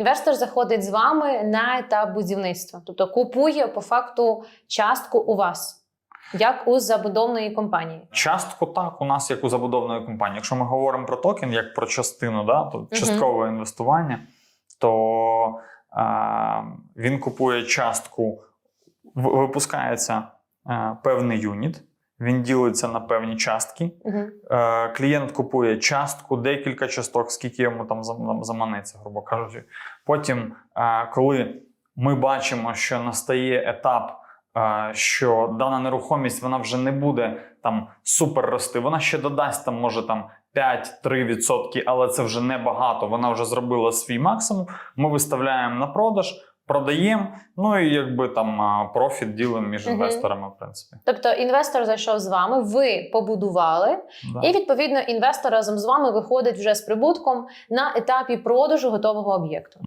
Інвестор заходить з вами на етап будівництва, тобто купує по факту частку у вас, як у забудовної компанії. Частку так у нас як у забудовної компанії. Якщо ми говоримо про токен як про частину, да, то часткове інвестування, то е, він купує частку, випускається е, певний юніт, він ділиться на певні частки. Угу. Е, клієнт купує частку, декілька часток, скільки йому там заманеться, грубо кажучи. Потім, е, коли ми бачимо, що настає етап, е, що дана нерухомість вона вже не буде там супер рости, вона ще додасть там, може там 5-3%, але це вже небагато. Вона вже зробила свій максимум. Ми виставляємо на продаж. Продаємо, ну і якби там профіт ділимо між Мгм. інвесторами, в принципі. Тобто інвестор зайшов з вами, ви побудували, Да. і відповідно інвестор разом з вами виходить вже з прибутком на етапі продажу готового об'єкту.